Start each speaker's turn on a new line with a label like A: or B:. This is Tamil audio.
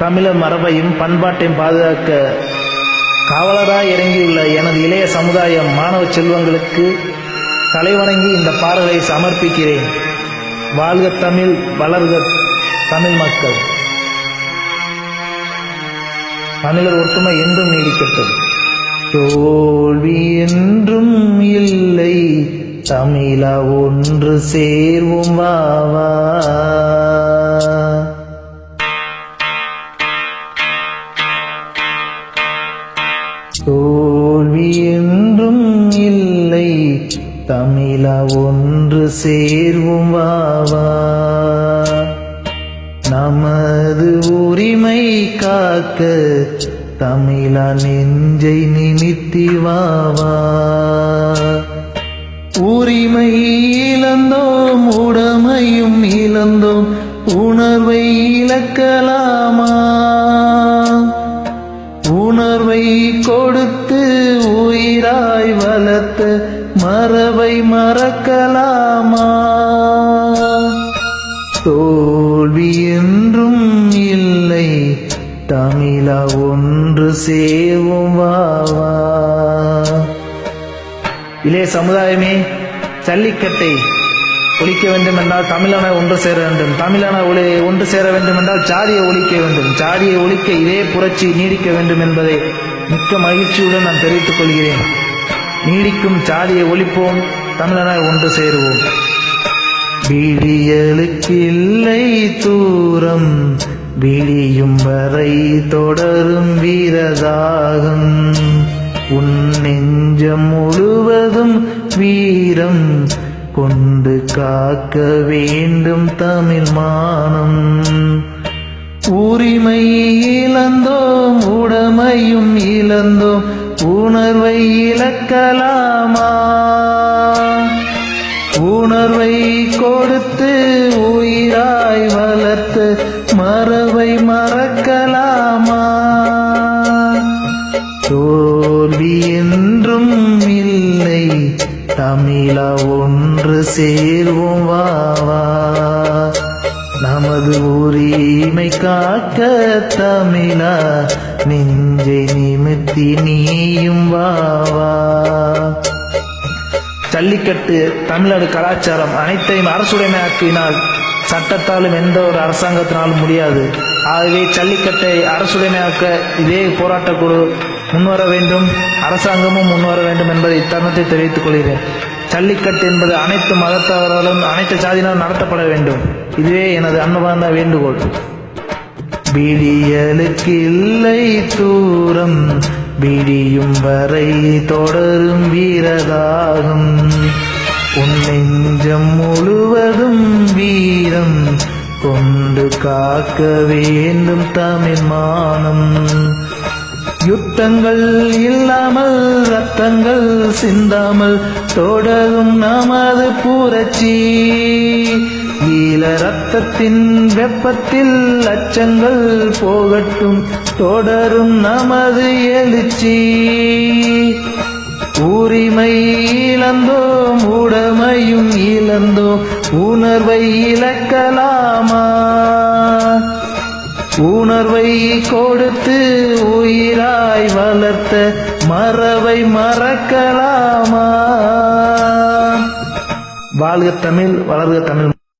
A: தமிழர் மரபையும் பண்பாட்டையும் பாதுகாக்க காவலராக இறங்கியுள்ள எனது இளைய சமுதாயம் மாணவ செல்வங்களுக்கு தலைவணங்கி இந்த பாடலை சமர்ப்பிக்கிறேன். வாழ்க தமிழ் வளர்க தமிழ் மக்கள். தமிழர் ஒற்றுமை என்றும் நீடிக்கட்டும். தோல்வி என்றும் இல்லை தமிழா ஒன்று சேர்வோம் வா. தோல்வி என்றும் இல்லை. தமிழா ஒன்று சேர்வும் வாவா நமது உரிமை காக்க தமிழா நெஞ்சை நிமித்தி வாவா உரிமை இழந்தோம் உடமையும் இழந்தோம் உணர்வை இழக்கலாமா? உயிராய் மறவை மறக்கலாமா? தோல்வி என்றும் இல்லை தமிழா ஒன்று சேவும் வாவா இளைய சமுதாயமே ஜல்லிக்கட்டை ஒழிக்க வேண்டும் என்றால் தமிழனை ஒன்று சேர வேண்டும். தமிழனை ஒளி ஒன்று சேர வேண்டும் என்றால் ஜாதியை ஒழிக்க வேண்டும். ஜாதியை ஒழிக்க இதே புரட்சி நீடிக்க வேண்டும் என்பதை மிக்க மகிழ்ச்சியுடன் நான் தெரிவித்துக் கொள்கிறேன். நீடிக்கும் ஜாதியை ஒழிப்போம் தமிழனை ஒன்று சேருவோம். விடியலுக்கு இல்லை தூரம் விழியும் வரை தொடரும் வீரதாகம். உன் நெஞ்சம் முழுவதும் வீரம் கொண்டு காக்க வேண்டும் தமிழ் மானம். உரிமை இழந்தோம் உடமையும் இழந்தோம் உணர்வை இழக்கலாமா? உணர்வை கொடுத்து உயிராய் வளர்த்து மரபை மறக்கலாமா? தோல்வி என்றும் இல்லை தமிழா ஒன்று சேர்வோம் வாவா நமது உரிமை காக்க தமிழா நெஞ்சை நிமித்தி நீயும் வா வா. ஜல்லிக்கட்டு தமிழர் கலாச்சாரம் அனைத்தையும் அரசுடைமையாக்கினால் சட்டத்தாலும் எந்த ஒரு அரசாங்கத்தினாலும் முடியாது. ஆகவே ஜல்லிக்கட்டை அரசுடைமையாக்க இதே போராட்டக்குழு முன்வர வேண்டும் அரசாங்கமும் முன்வர வேண்டும் என்பதை இத்தருணத்தை தெரிவித்துக் கொள்கிறேன். ஜல்லிக்கட்டு என்பது அனைத்து மதத்தவர்களும் அனைத்து சாதியினரும் நடத்தப்பட வேண்டும். இதுவே எனது அன்பான வேண்டுகோள். விடியலுக்கு இல்லை தூரம் விடியும் வரை தொடரும் வீரதாகும். உன் நெஞ்சம் முழுவதும் வீரம் கொண்டு காக்க வேண்டும் தமிழ் மானம். யுத்தங்கள் இல்லாமல் ரத்தங்கள் சிந்தாமல் தொடரும் நமது புரட்சி. நீல ரத்தத்தின் வெப்பத்தில் அச்சங்கள் போகட்டும். தொடரும் நமது எழுச்சி. உரிமை இழந்தோம் உடமையும் இழந்தோம். உணர்வை இழக்கலாமா? உணர்வை கொடுத்து உயிராய் வளர்த்த மரவை மறக்கலாமா? வாழ்க தமிழ் வளர்க தமிழ்.